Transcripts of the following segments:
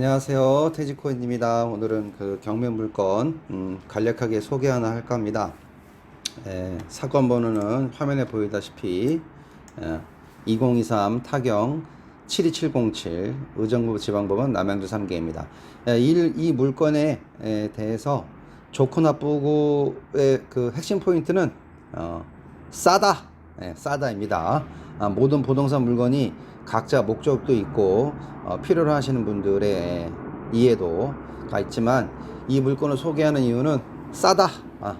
안녕하세요. 태지코인입니다. 오늘은 그 경매 물건 음, 간략하게 소개 하나 할까 합니다. 에, 사건 번호는 화면에 보이다시피 에, 2023 타경 72707 의정부 지방법원 남양주 3개입니다. 에, 이, 이 물건에 에, 대해서 좋고 나쁘고의 그 핵심 포인트는 어, 싸다, 예, 싸다입니다. 아, 모든 부동산 물건이 각자 목적도 있고 어, 필요로 하시는 분들의 이해도가 있지만 이 물건을 소개하는 이유는 싸다. 아,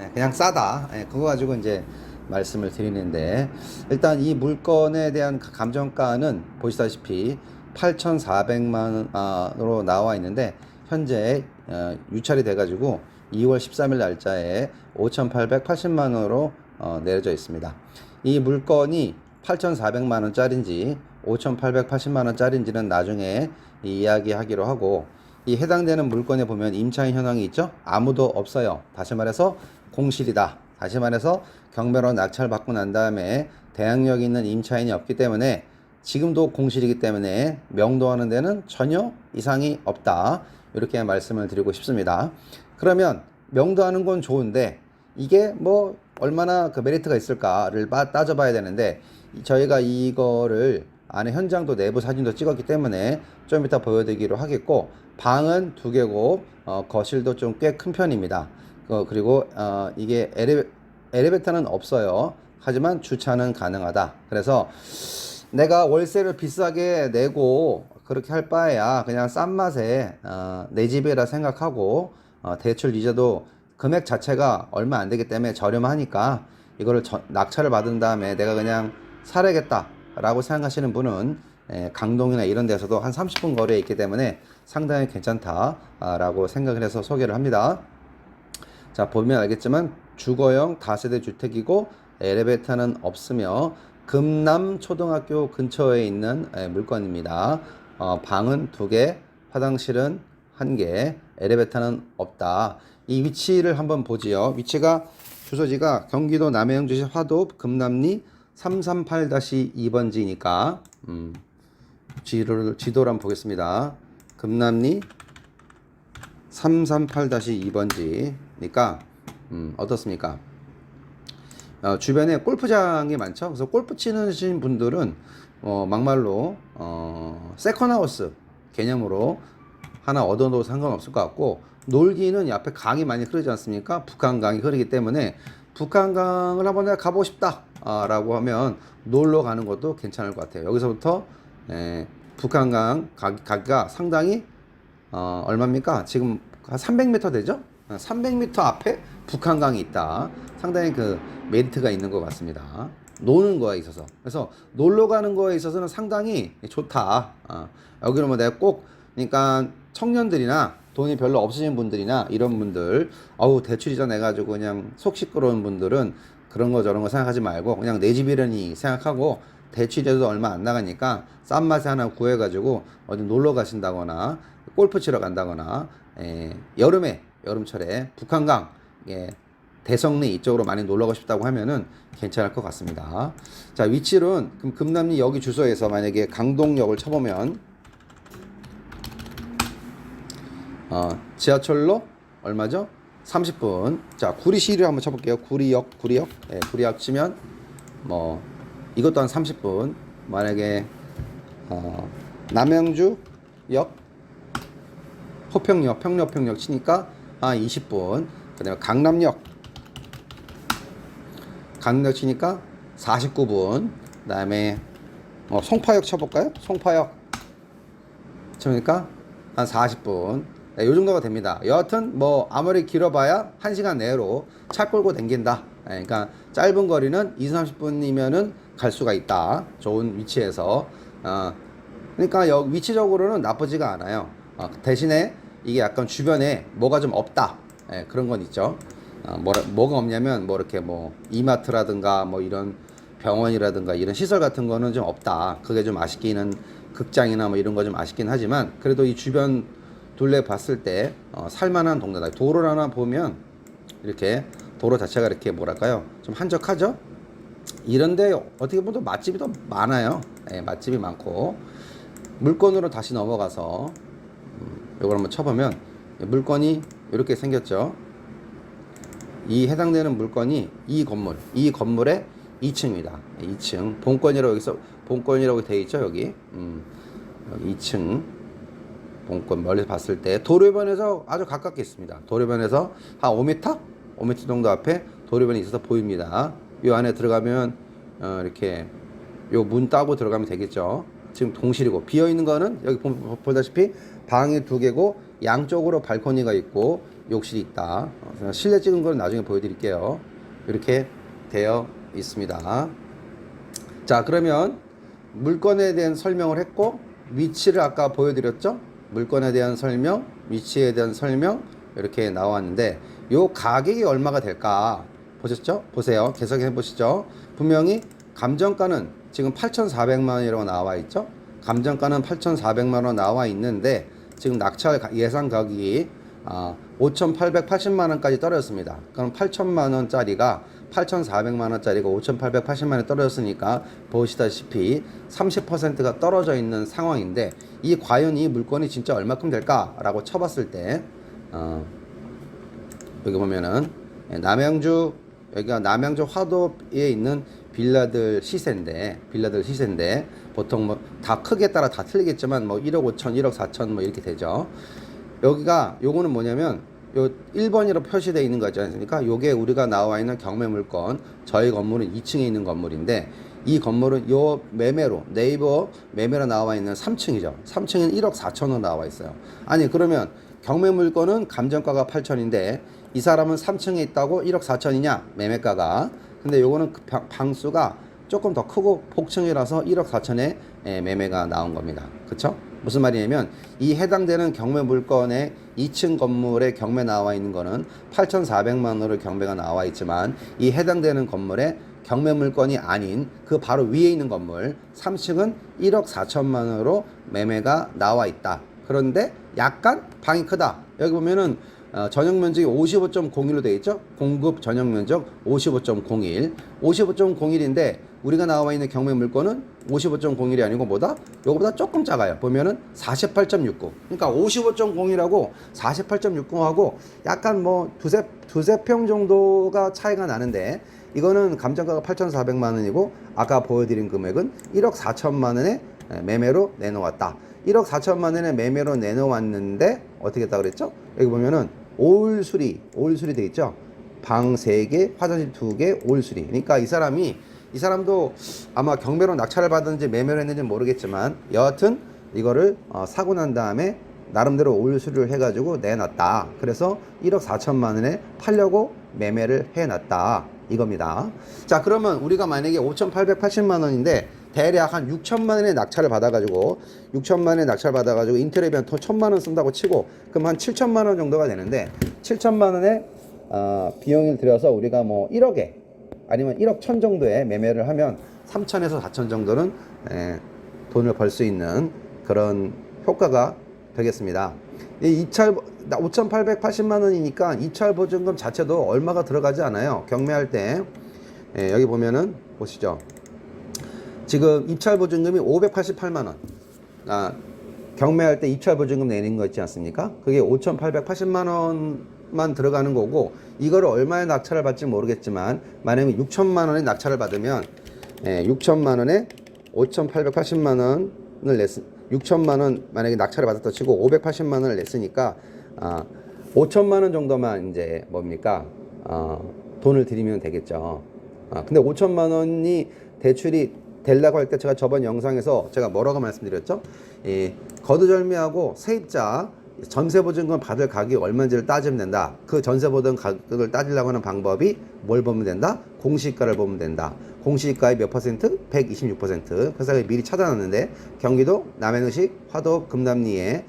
예, 그냥 싸다. 예, 그거 가지고 이제 말씀을 드리는데 일단 이 물건에 대한 그 감정가는 보시다시피 8,400만 원으로 나와 있는데 현재 어, 유찰이 돼가지고 2월 13일 날짜에 5,880만 원으로 어, 내려져 있습니다. 이 물건이 8,400만 원짜리인지 5,880만 원짜리인지는 나중에 이야기하기로 하고 이 해당되는 물건에 보면 임차인 현황이 있죠? 아무도 없어요. 다시 말해서 공실이다. 다시 말해서 경매로 낙찰받고 난 다음에 대항력 있는 임차인이 없기 때문에 지금도 공실이기 때문에 명도하는 데는 전혀 이상이 없다. 이렇게 말씀을 드리고 싶습니다. 그러면 명도하는 건 좋은데 이게 뭐 얼마나 그 메리트가 있을까를 빠- 따져봐야 되는데 이- 저희가 이거를 안에 현장도 내부 사진도 찍었기 때문에 좀 이따 보여드리기로 하겠고 방은 두 개고 어, 거실도 좀 꽤 큰 편입니다. 어, 그리고 어, 이게 엘리베, 엘리베이터는 없어요. 하지만 주차는 가능하다. 그래서 내가 월세를 비싸게 내고 그렇게 할 바에야 그냥 싼 맛에 어, 내 집이라 생각하고 어, 대출 이자도 금액 자체가 얼마 안 되기 때문에 저렴하니까 이거를 저- 낙찰을 받은 다음에 내가 그냥 살아야겠다라고 생각하시는 분은 예, 강동이나 이런 데서도 한 30분 거리에 있기 때문에 상당히 괜찮다라고 생각을 해서 소개를 합니다. 자, 보면 알겠지만 주거형 다세대 주택이고 엘리베이터는 없으며 금남 초등학교 근처에 있는 에, 물건입니다. 어, 방은 두 개, 화장실은 한 개, 엘리베이터는 없다. 이 위치를 한번 보지요. 위치가 주소지가 경기도 남해영주시 화도 금남리 338-2번지니까 음, 지도를 지도를 한번 보겠습니다. 금남리 338-2번지니까 음, 어떻습니까? 어, 주변에 골프장이 많죠. 그래서 골프 치는 분들은 어, 막말로 어, 세컨하우스 개념으로 하나 얻어도 상관없을 것 같고 놀기는 이 앞에 강이 많이 흐르지 않습니까? 북한강이 흐르기 때문에 북한강을 한번 내가 가보고 싶다 아, 라고 하면 놀러 가는 것도 괜찮을 것 같아요. 여기서부터 에, 북한강 가, 가기가 상당히 어, 얼마입니까? 지금 한 300m 되죠? 300m 앞에 북한강이 있다. 상당히 그 메리트가 있는 것 같습니다. 노는 거에 있어서. 그래서 놀러 가는 거에 있어서는 상당히 좋다. 아, 여기는 뭐 내가 꼭, 그러니까 청년들이나 돈이 별로 없으신 분들이나 이런 분들, 어우, 대출 이자 내가지고 그냥 속 시끄러운 분들은 그런 거 저런 거 생각하지 말고 그냥 내 집이려니 생각하고 대출이자도 얼마 안 나가니까 싼 맛에 하나 구해가지고 어디 놀러 가신다거나 골프 치러 간다거나 에, 여름에 여름철에 북한강 예, 대성리 이쪽으로 많이 놀러 가고 싶다고 하면은 괜찮을 것 같습니다. 자 위치는 그럼 금남리 여기 주소에서 만약에 강동역을 쳐보면 어, 지하철로 얼마죠? 30분. 자 구리시를 한번 쳐볼게요. 구리역 구리역 예, 구리역 치면 뭐 이것도 한 30분. 만약에 어, 남양주역 호평역, 평역 평역 치니까 한 20분. 그 다음에 강남역, 강남역 치니까 49분. 그 다음에 어, 송파역 쳐볼까요? 송파역 쳐니까 한 40분. 네, 요 정도가 됩니다. 여하튼 뭐 아무리 길어봐야 1시간 내로 차 끌고 댕긴다. 네, 그러니까 짧은 거리는 2, 30분이면은 갈 수가 있다. 좋은 위치에서. 어, 그러니까 여, 위치적으로는 나쁘지가 않아요. 어, 대신에 이게 약간 주변에 뭐가 좀 없다. 예, 그런 건 있죠. 어, 뭐, 뭐가 없냐면 뭐 이렇게 뭐 이마트라든가 뭐 이런 병원이라든가 이런 시설 같은 거는 좀 없다. 그게 좀 아쉽기는 극장이나 뭐 이런 거 좀 아쉽긴 하지만 그래도 이 주변 둘레 봤을 때 어, 살만한 동네다. 도로를 하나 보면 이렇게 도로 자체가 이렇게 뭐랄까요? 좀 한적하죠? 이런데 어떻게 보면 또 맛집이 더 많아요. 예, 맛집이 많고 물건으로 다시 넘어가서 이걸 한번 쳐보면 물건이 이렇게 생겼죠. 이 해당되는 물건이 이 건물, 이 건물의 2층입니다. 2층 본건이라고 여기서 본건이라고 돼 있죠 여기. 음, 여기 2층 본건 멀리 봤을 때 도로변에서 아주 가깝게 있습니다. 도로변에서 한 5m, 5m 정도 앞에 도로변이 있어서 보입니다. 이 안에 들어가면 어, 이렇게 요 문 따고 들어가면 되겠죠. 지금 동실이고 비어 있는 거는 여기 보- 보다시피 방이 두 개고 양쪽으로 발코니가 있고 욕실이 있다. 어, 실내 찍은 건 나중에 보여드릴게요. 이렇게 되어 있습니다. 자 그러면 물건에 대한 설명을 했고 위치를 아까 보여드렸죠 물건에 대한 설명 위치에 대한 설명 이렇게 나왔는데 요 가격이 얼마가 될까 보셨죠? 보세요. 계속해 보시죠. 분명히 감정가는 지금 8,400만 원이라고 나와 있죠? 감정가는 8,400만 원 나와 있는데 지금 낙찰 가- 예상 가격이 아, 5,880만 원까지 떨어졌습니다. 그럼 8천만 원짜리가 8,400만 원짜리가 5,880만 원에 떨어졌으니까 보시다시피 30%가 떨어져 있는 상황인데 이 과연 이 물건이 진짜 얼마큼 될까라고 쳐봤을 때 어, 여기 보면은 예, 남양주 여기가 남양주 화도에 있는 빌라들 시세인데 빌라들 시세인데 보통 뭐 다 크게 따라 다 틀리겠지만 뭐 1억 5천, 1억 4천 뭐 이렇게 되죠. 여기가 요거는 뭐냐면 요 1번이라고 표시되어 있는 거 있지 않습니까? 요게 우리가 나와 있는 경매 물건 저희 건물은 2층에 있는 건물인데 이 건물은 요 매매로 네이버 매매로 나와 있는 3층이죠. 3층은 1억 4천원 나와 있어요. 아니 그러면 경매 물건은 감정가가 8천인데 이 사람은 3층에 있다고 1억 4천이냐 매매가가 근데 요거는 그 방- 방수가 조금 더 크고 폭층이라서 1억 4천에 매매가 나온 겁니다. 그쵸? 무슨 말이냐면 이 해당되는 경매 물건의 2층 건물에 경매 나와 있는 거는 8,400만 원으로 경매가 나와 있지만 이 해당되는 건물에 경매 물건이 아닌 그 바로 위에 있는 건물 3층은 1억 4천만 원으로 매매가 나와 있다. 그런데 약간 방이 크다. 여기 보면은 어, 전용 면적이 55.01로 되어 있죠. 공급 전용 면적 55.01. 55.01인데 우리가 나와 있는 경매 물건은 55.01이 아니고 뭐다? 요거보다 조금 작아요. 보면은 48.69. 그러니까 55.0이라고 48.60하고 약간 뭐 두세 두세 평 정도가 차이가 나는데 이거는 감정가가 8,400만 원이고 아까 보여드린 금액은 1억 4천만 원에 매매로 내놓았다. 1억 4천만 원에 매매로 내놓았는데 어떻게 했다 그랬죠? 여기 보면은 올 수리, 올 수리 돼 있죠? 방 3개, 화장실 2개, 올 수리. 그러니까 이 사람이 이 사람도 아마 경매로 낙찰을 받았는지 매매를 했는지 모르겠지만 여하튼 이거를 어, 사고 난 다음에 나름대로 올 수리를 해가지고 내놨다. 그래서 1억 4천만 원에 팔려고 매매를 해놨다. 이겁니다. 자, 그러면 우리가 만약에 5,880만 원인데 대략 한 6천만 원의 낙찰을 받아가지고 6천만 원의 낙찰 받아가지고 인테리어 비용 1천만 원 쓴다고 치고 그럼 한 7천만 원 정도가 되는데 7천만 원의 어, 비용을 들여서 우리가 뭐 1억에 아니면 1억 천 정도에 매매를 하면 3천에서 4천 정도는 에, 돈을 벌 수 있는 그런 효과가 되겠습니다. 이 입찰 5,880만 원이니까 입찰 보증금 자체도 얼마가 들어가지 않아요. 경매할 때 예, 여기 보면은 보시죠. 지금 입찰 보증금이 588만 원. 아, 경매할 때 입찰 보증금 내는 거 있지 않습니까? 그게 5,880만 원 만 들어가는 거고 이거를 얼마에 낙찰을 받지 모르겠지만 만약에 6천만 원에 낙찰을 받으면 예, 6천만 원에 5,880만 원을 냈 6천만 원 만약에 낙찰을 받았다 치고 580만 원을 냈으니까 아, 5천만 원 정도만 이제 뭡니까? 어, 돈을 드리면 되겠죠. 아, 근데 5천만 원이 대출이 되려고 할 때 제가 저번 영상에서 제가 뭐라고 말씀드렸죠? 이 거두절미하고 세입자 전세보증금 받을 가격이 얼마인지를 따지면 된다. 그 전세보증 가격을 따지려고 하는 방법이 뭘 보면 된다? 공시가를 보면 된다. 공시가의 몇 퍼센트? 126%. 그래서 미리 찾아놨는데 경기도 남해의식 화도 금남리에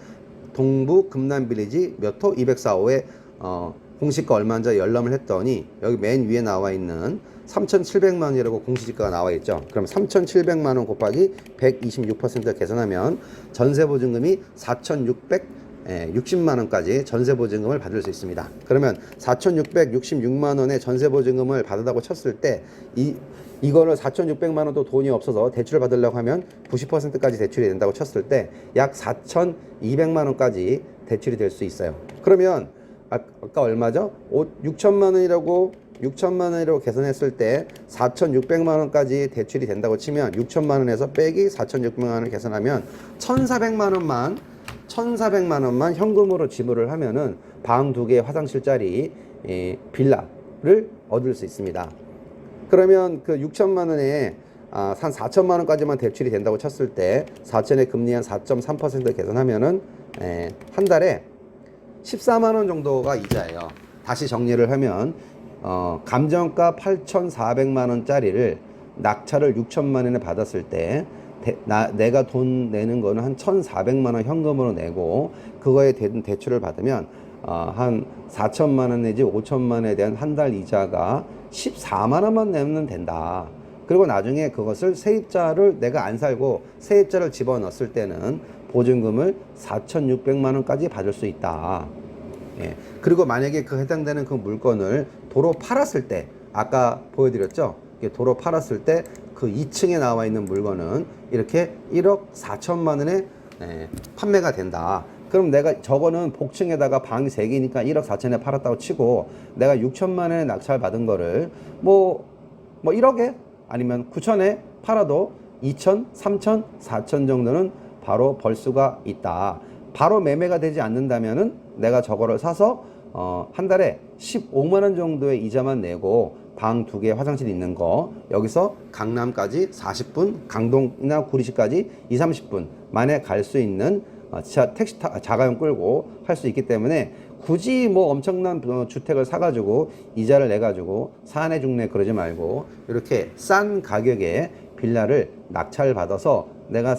동부 금남빌리지 몇 호 204호에 어, 공시가 얼마인지 열람을 했더니 여기 맨 위에 나와 있는 3,700만 원이라고 공시지가가 나와 있죠. 그럼 3,700만 원 곱하기 126% 계산하면 전세 보증금이 예, 60만 원까지 전세 보증금을 받을 수 있습니다. 그러면 4,666만 원의 전세 보증금을 받았다고 쳤을 때 이 이거를 4,600만 원도 돈이 없어서 대출을 받으려고 하면 90%까지 대출이 된다고 쳤을 때 약 4,200만 원까지 대출이 될 수 있어요. 그러면 아- 아까 얼마죠? 6천만 원이라고 6천만 원이라고 계산했을 때 4,600만 원까지 대출이 된다고 치면 6천만 원에서 빼기 4,600만 원을 계산하면 1,400만 원만 1,400만 원만 현금으로 지불을 하면은 방 두 개 화장실 짜리 예, 빌라를 얻을 수 있습니다. 그러면 그 6천만 원에 아, 한 4천만 원까지만 대출이 된다고 쳤을 때 4천의 금리 한 4.3% 계산하면은 에, 한 달에 14만 원 정도가 이자예요. 다시 정리를 하면 어, 감정가 8,400만 원짜리를 낙찰을 6천만 원에 받았을 때 대, 나, 내가 돈 내는 거는 한 1,400만 원 현금으로 내고 그거에 대한 대출을 받으면 어, 한 4천만 원 내지 5천만 원에 대한 한 달 이자가 14만 원만 내면 된다. 그리고 나중에 그것을 세입자를 내가 안 살고 세입자를 집어넣었을 때는 보증금을 4,600만 원까지 받을 수 있다. 예. 그리고 만약에 그 해당되는 그 물건을 도로 팔았을 때 아까 보여드렸죠? 도로 팔았을 때 그 2층에 나와 있는 물건은 이렇게 1억 4천만 원에 예, 판매가 된다. 그럼 내가 저거는 복층에다가 방이 3개니까 1억 4천에 팔았다고 치고 내가 6천만 원에 낙찰 받은 거를 뭐, 뭐 1억에 아니면 9천에 팔아도 2천, 3천, 4천 정도는 바로 벌 수가 있다. 바로 매매가 되지 않는다면은 내가 저거를 사서 어, 한 달에 15만 원 정도의 이자만 내고 방 두 개 화장실 있는 거 여기서 강남까지 40분, 강동이나 구리시까지 2, 30분 만에 갈 수 있는 어, 지하 택시 타, 자가용 끌고 할 수 있기 때문에 굳이 뭐 엄청난 어, 주택을 사가지고 이자를 내가지고 사내 중내 그러지 말고 이렇게 싼 가격에 빌라를 낙찰 받아서 내가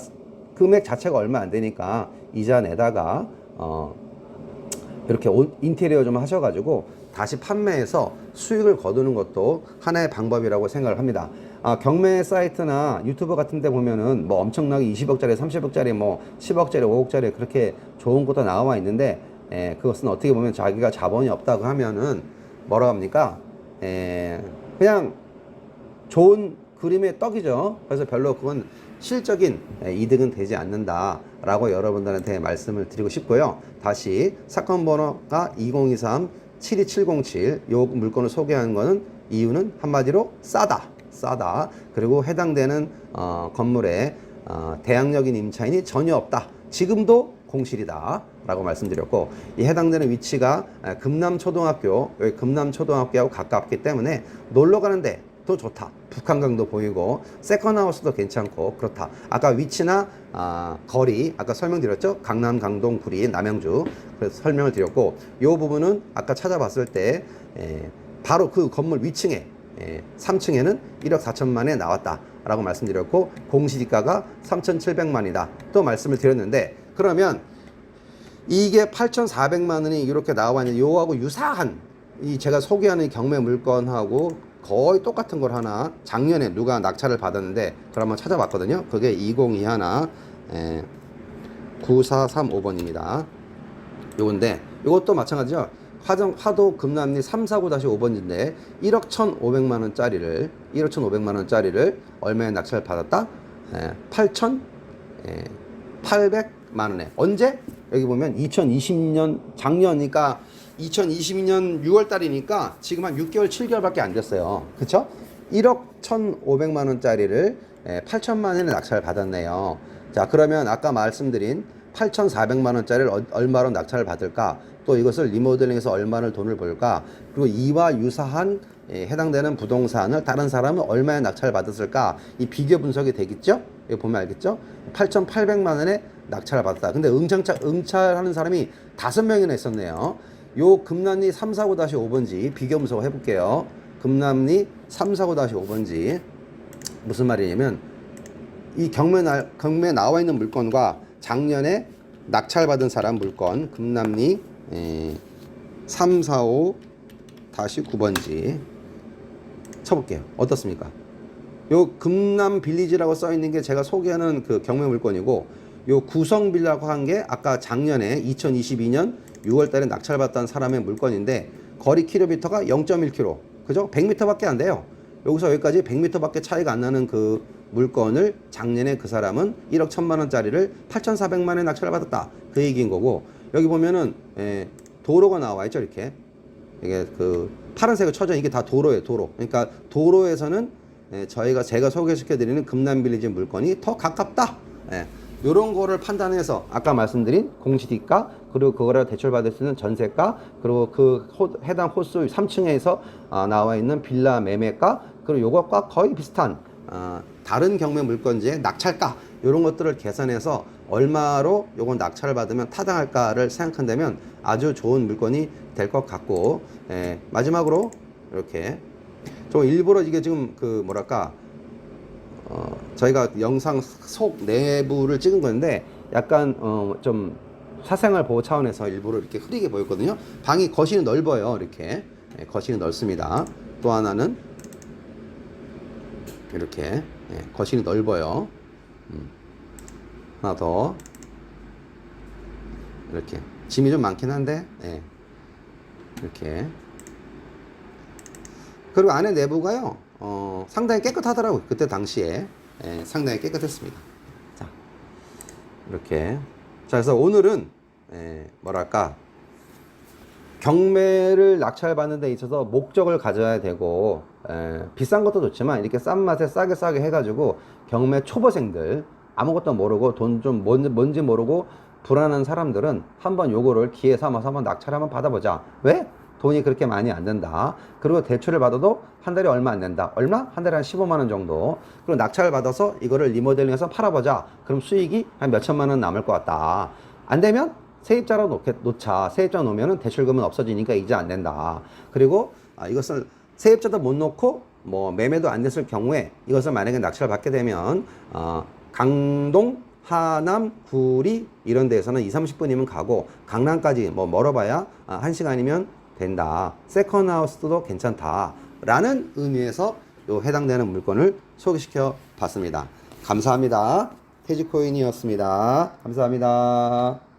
금액 자체가 얼마 안 되니까 이자 내다가 어 이렇게 온- 인테리어 좀 하셔가지고 다시 판매해서 수익을 거두는 것도 하나의 방법이라고 생각을 합니다. 아, 경매 사이트나 유튜브 같은 데 보면은 뭐 엄청나게 20억짜리, 30억짜리, 뭐 10억짜리, 5억짜리 그렇게 좋은 것도 나와 있는데 에, 그것은 어떻게 보면 자기가 자본이 없다고 하면은 뭐라고 합니까? 에, 그냥 좋은 그림의 떡이죠. 그래서 별로 그건 실적인 예, 이득은 되지 않는다라고 여러분들한테 말씀을 드리고 싶고요. 다시 사건 번호가 2023 72707. 요 물건을 소개하는 거는 이유는 한마디로 싸다. 싸다. 그리고 해당되는 어, 건물에 어, 대항력인 임차인이 전혀 없다. 지금도 공실이다. 라고 말씀드렸고 이 해당되는 위치가 에, 금남초등학교 여기 금남초등학교하고 가깝기 때문에 놀러 가는데 또 좋다. 북한강도 보이고 세컨하우스도 괜찮고 그렇다. 아까 위치나 아, 거리 아까 설명드렸죠. 강남, 강동, 구리, 남양주 그래서 설명을 드렸고 이 부분은 아까 찾아봤을 때 에, 바로 그 건물 위층에 에, 3층에는 1억 4천만에 나왔다라고 말씀드렸고 공시지가가 3,700만이다. 또 말씀을 드렸는데 그러면 이게 8,400만 원이 이렇게 나와 있는 요하고 유사한 이 제가 소개하는 경매 물건하고 거의 똑같은 걸 하나 작년에 누가 낙찰을 받았는데 그걸 한번 찾아봤거든요. 그게 2021 에, 9435번입니다. 요건데 요것도 마찬가지죠. 화정 화도 금남리 349-5번인데 1억 1,500만 원짜리를 1억 1,500만 원짜리를 얼마에 낙찰 받았다? 에, 8천 에, 800만 원에 언제? 여기 보면 2020년 작년이니까 2022년 6월 달이니까 지금 한 6개월 7개월밖에 안 됐어요. 그쵸? 1억 1,500만 원짜리를 8천만 원에 낙찰 받았네요. 자, 그러면 아까 말씀드린 8,400만 원짜리를 어- 얼마로 낙찰을 받을까? 또 이것을 리모델링해서 얼마를 돈을 벌까? 그리고 이와 유사한 예, 해당되는 부동산을 다른 사람은 얼마에 낙찰 받았을까? 이 비교 분석이 되겠죠? 이거 보면 알겠죠? 8,800만 원에 낙찰을 받았다. 근데 응찰, 응찰하는 사람이 다섯 명이나 있었네요. 요 금남리 349-5번지 비교 분석을 해볼게요. 금남리 349-5번지 무슨 말이냐면 이 경매 나, 경매 나와 있는 물건과 작년에 낙찰받은 사람 물건 금남리 에, 345-9번지 쳐볼게요. 어떻습니까? 요 금남 빌리지라고 써 있는 게 제가 소개하는 그 경매 물건이고 요 구성 빌라고 한 게 아까 작년에 2022년 6월 달에 낙찰받던 사람의 물건인데 거리 킬로미터가 0.1km. 그죠? 100m밖에 안 돼요. 여기서 여기까지 100m밖에 차이가 안 나는 그 물건을 작년에 그 사람은 1억 1천만 원짜리를 8,400만 원에 낙찰을 받았다. 그 얘기인 거고 여기 보면은 에, 도로가 나와 있죠 이렇게 이게 그 파란색을 쳐져 이게 다 도로예요 도로. 그러니까 도로에서는 에, 저희가 제가 소개시켜드리는 금남빌리지 물건이 더 가깝다. 예. 요런 거를 판단해서 아까 말씀드린 공시지가 그리고 그거를 대출받을 수 있는 전세가 그리고 그 호- 해당 호수 3층에서 아, 나와 있는 빌라 매매가 그리고 요것과 거의 비슷한 아, 다른 경매 물건지의 낙찰가 이런 것들을 계산해서 얼마로 요건 낙찰을 받으면 타당할까를 생각한다면 아주 좋은 물건이 될 것 같고 예, 마지막으로 이렇게 좀 일부러 이게 지금 그 뭐랄까 어, 저희가 영상 속 내부를 찍은 건데 약간 어, 좀 사생활 보호 차원에서 일부러 이렇게 흐리게 보였거든요. 방이 거실이 넓어요. 이렇게 예, 거실이 넓습니다. 또 하나는 이렇게 예, 거실이 넓어요. 음. 하나 더 이렇게 짐이 좀 많긴 한데 예. 이렇게 그리고 안에 내부가요 어, 상당히 깨끗하더라고요. 그때 당시에. 예, 상당히 깨끗했습니다. 자 이렇게. 자 그래서 오늘은 예, 뭐랄까. 경매를 낙찰받는 데 있어서 목적을 가져야 되고 에, 비싼 것도 좋지만 이렇게 싼 맛에 싸게 싸게 해가지고 경매 초보생들 아무것도 모르고 돈 좀 뭔지, 뭔지 모르고 불안한 사람들은 한번 요거를 기회 삼아서 한번 낙찰 한번 받아보자. 왜? 돈이 그렇게 많이 안 든다 그리고 대출을 받아도 한 달에 얼마 안 된다 얼마? 한 달에 한 15만 원 정도 그리고 낙찰을 받아서 이거를 리모델링해서 팔아보자 그럼 수익이 한 몇천만 원 남을 것 같다 안 되면 세입자로 놓게, 놓자. 세입자 놓으면은 대출금은 없어지니까 이자 안 된다. 그리고 아, 이것을 세입자도 못 놓고 뭐 매매도 안 됐을 경우에 이것을 만약에 낙찰 받게 되면 어, 강동, 하남, 구리 이런 데에서는 2, 30분이면 가고 강남까지 뭐 멀어봐야 아, 1시간이면 된다. 세컨 하우스도 괜찮다. 라는 의미에서 요 해당되는 물건을 소개시켜 봤습니다. 감사합니다. 태지코인이었습니다. 감사합니다.